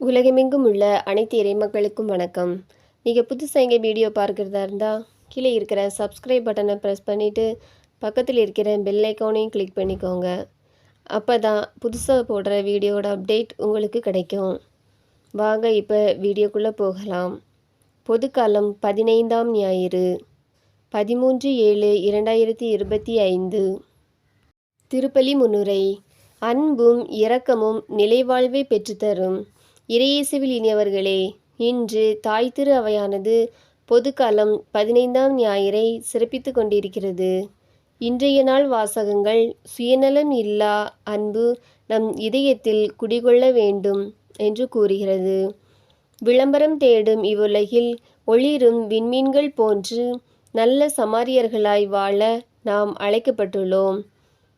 உலகமெங்கும் உள்ள அனைத்து இறைமக்களுக்கும் வணக்கம். நீங்கள் புதுசாக எங்கே வீடியோ பார்க்குறதா இருந்தால் கீழே இருக்கிற சப்ஸ்கிரைப் பட்டனை ப்ரெஸ் பண்ணிவிட்டு பக்கத்தில் இருக்கிற பெல் ஐக்கானையும் கிளிக் பண்ணிக்கோங்க. அப்போ தான் புதுசாக போடுற வீடியோட அப்டேட் உங்களுக்கு கிடைக்கும். வாங்க இப்போ வீடியோக்குள்ளே போகலாம். பொதுக்காலம் பதினைந்தாம் ஞாயிறு பதிமூன்று ஏழு இரண்டாயிரத்தி இருபத்தி ஐந்து. திருப்பலி முன்னுரை அன்பும் இரக்கமும் நிலைவாழ்வை பெற்றுத்தரும். இறையேசுவில் இனியவர்களே இன்று தாய் திரு அவையானது பொதுக்காலம் பதினைந்தாம் ஞாயிறை சிறப்பித்து கொண்டிருக்கிறது. இன்றைய நாள் வாசகங்கள் சுயநலம் இல்லா அன்பு நம் இதயத்தில் குடிகொள்ள வேண்டும் என்று கூறுகிறது. விளம்பரம் தேடும் இவ்வுலகில் ஒளிரும் விண்மீன்கள் போன்று நல்ல சமாரியர்களாய் வாழ நாம் அழைக்கப்பட்டுள்ளோம்.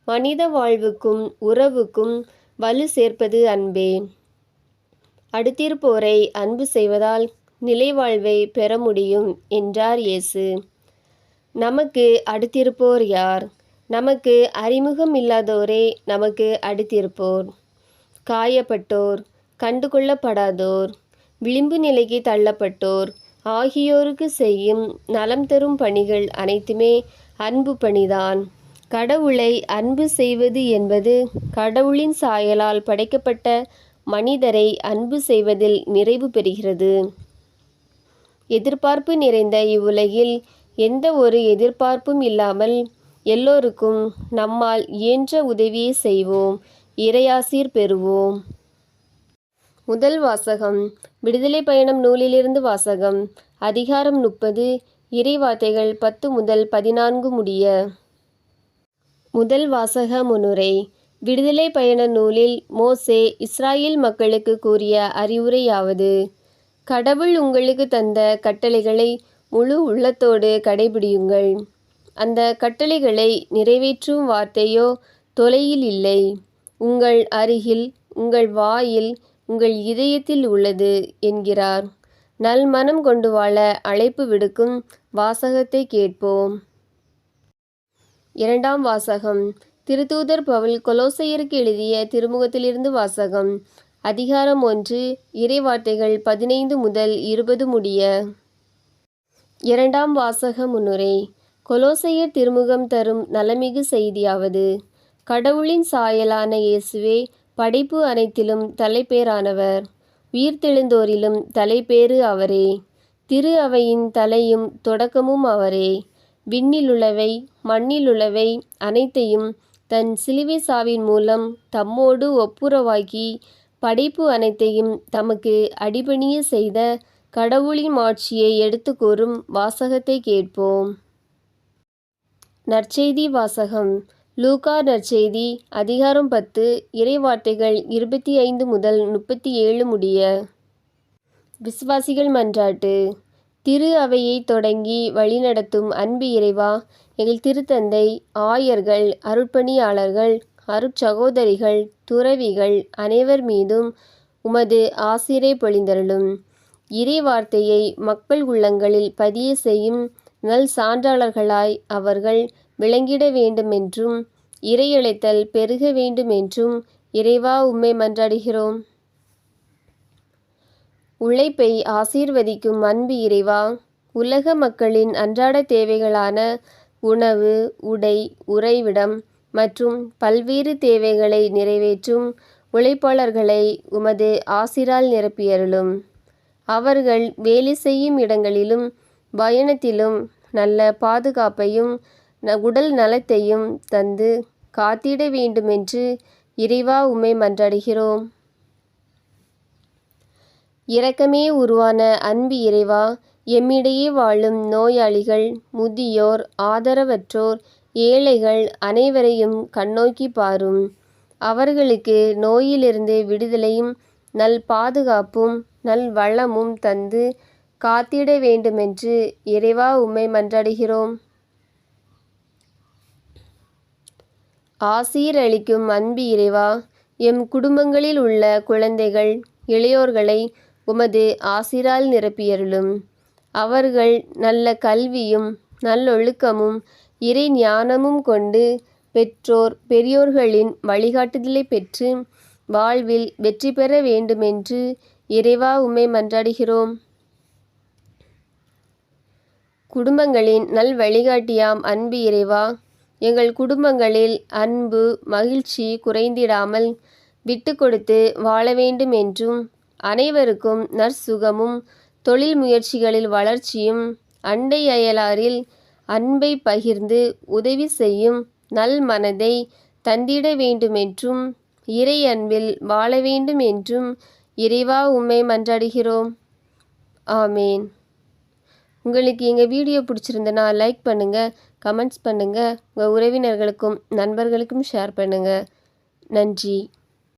மனித வாழ்வுக்கும் உறவுக்கும் வலு சேர்ப்பது அன்பே. அடுத்திருப்போரை அன்பு செய்வதால் நிலைவாழ்வை பெற முடியும் என்றார் இயேசு. நமக்கு அடுத்திருப்போர் யார்? நமக்கு அறிமுகம் இல்லாதோரே நமக்கு அடுத்திருப்போர். காயப்பட்டோர் கண்டுகொள்ளப்படாதோர் விளிம்பு நிலைக்கு தள்ளப்பட்டோர் ஆகியோருக்கு செய்யும் நலம் தரும் பணிகள் அனைத்துமே அன்பு பணிதான். கடவுளை அன்பு செய்வது என்பது கடவுளின் சாயலால் படைக்கப்பட்ட மனிதரை அன்பு செய்வதில் நிறைவு பெறுகிறது. எதிர்பார்ப்பு நிறைந்த இவ்வுலகில் எந்த ஒரு எதிர்பார்ப்பும் இல்லாமல் எல்லோருக்கும் நம்மால் இயன்ற உதவியை செய்வோம் இறையாசீர் பெறுவோம். முதல் வாசகம் விடுதலை பயணம் நூலிலிருந்து வாசகம் அதிகாரம் முப்பது இறைவார்த்தைகள் பத்து முதல் பதினான்கு முடிய. முதல் வாசக முன்னுரை விடுதலை பயண நூலில் மோசே இஸ்ராயேல் மக்களுக்கு கூறிய அறிவுரையாவது கடவுள் உங்களுக்கு தந்த கட்டளைகளை முழு உள்ளத்தோடு கடைபிடியுங்கள். அந்த கட்டளைகளை நிறைவேற்றும் வார்த்தையோ தொலையில் இல்லை. உங்கள் அருகில் உங்கள் வாயில் உங்கள் இதயத்தில் உள்ளது என்கிறார். நல் மனம் கொண்டு வாழ அழைப்பு விடுக்கும் வாசகத்தை கேட்போம். இரண்டாம் வாசகம் திருத்தூதர் பவுல் கொலோசையருக்கு எழுதிய திருமுகத்திலிருந்து வாசகம். அதிகாரம் ஒன்று இறைவார்த்தைகள் பதினைந்து முதல் இருபது முடிய. இரண்டாம் வாசக முன்னுரை கொலோசையர் திருமுகம் தரும் நலமிகு செய்தியாவது. கடவுளின் சாயலான இயேசுவே படைப்பு அனைத்திலும் தலைப்பேரானவர் உயிர்த்தெழுந்தோரிலும் தலைப்பேறு அவரே. திரு அவையின் தலையும் தொடக்கமும் அவரே. விண்ணிலுள்ளவை மண்ணிலுள்ளவை அனைத்தையும் தன் சிலுவை சாவின் மூலம் தம்மோடு ஒப்புரவாக்கி படைப்பு அனைத்தையும் தமக்கு அடிபணிய செய்த கடவுளின் மாட்சியை எடுத்து கூறும் வாசகத்தை கேட்போம். நற்செய்தி வாசகம். லூகா நற்செய்தி அதிகாரம் பத்து இறைவார்த்தைகள் இருபத்தி ஐந்து முதல் முப்பத்தி ஏழு முடிய. விசுவாசிகள் மன்றாட்டு. திரு அவையை தொடங்கி வழிநடத்தும் அன்பு இறைவா எங்கள் திருத்தந்தை ஆயர்கள் அருட்பணியாளர்கள் அருட்சகோதரிகள் துறவிகள் அனைவர் மீதும் உமது ஆசிரை பொழிந்தருளும். இறை வார்த்தையை மக்கள் உள்ளங்களில் பதிய செய்யும் நல் சான்றாளர்களாய் அவர்கள் விளங்கிட வேண்டுமென்றும் இறையழைத்தல் பெருக வேண்டுமென்றும் இறைவா உம்மை மன்றாடுகிறோம். உழைப்பை ஆசீர்வதிக்கும் அன்பு இறைவா. உலக மக்களின் அன்றாட தேவைகளான உணவு உடை உறைவிடம் மற்றும் பல்வேறு தேவைகளை நிறைவேற்றும் உழைப்பாளர்களை உமது ஆசிரால் நிரப்பியருளும். அவர்கள் வேலை செய்யும் இடங்களிலும் பயணத்திலும் நல்ல பாதுகாப்பையும் உடல் நலத்தையும் தந்து காத்திட வேண்டுமென்று இறைவா உம்மை மன்றாடுகிறோம். இரக்கமே உருவான அன்பு இறைவா எம்மிடையே வாழும் நோயாளிகள் முதியோர் ஆதரவற்றோர் ஏழைகள் அனைவரையும் கண்ணோக்கி பாரும். அவர்களுக்கு நோயிலிருந்து விடுதலையும் நல் பாதுகாப்பும் நல் வளமும் தந்து காத்திட வேண்டுமென்று இறைவா உம்மை மன்றாடுகிறோம். ஆசீரளிக்கும் அன்பு இறைவா எம் குடும்பங்களில் உள்ள குழந்தைகள் இளையோர்களை உமது ஆசிரால் நிரப்பியருளும். அவர்கள் நல்ல கல்வியும் நல்லொழுக்கமும் இறை ஞானமும் கொண்டு பெற்றோர் பெரியோர்களின் வழிகாட்டுதலை பெற்று வாழ்வில் வெற்றி பெற வேண்டுமென்று இறைவா உம்மை மன்றாடுகிறோம். குடும்பங்களின் நல் வழிகாட்டியாம் அன்பு இறைவா எங்கள் குடும்பங்களில் அன்பு மகிழ்ச்சி குறைந்திடாமல் விட்டு கொடுத்து வாழ வேண்டும் என்றும் அனைவருக்கும் நற்சுகமும் தொழில் முயற்சிகளில் வளர்ச்சியும் அண்டை அயலாரில் அன்பை பகிர்ந்து உதவி செய்யும் நல் மனதை தந்திட வேண்டுமென்றும் இறை அன்பில் வாழ வேண்டும் என்றும் இறைவா உம்மை மன்றாடுகிறோம். ஆமேன். உங்களுக்கு எங்கள் வீடியோ பிடிச்சிருந்தனா லைக் பண்ணுங்கள் கமெண்ட்ஸ் பண்ணுங்கள் உங்கள் உறவினர்களுக்கும் நண்பர்களுக்கும் ஷேர் பண்ணுங்கள் நன்றி.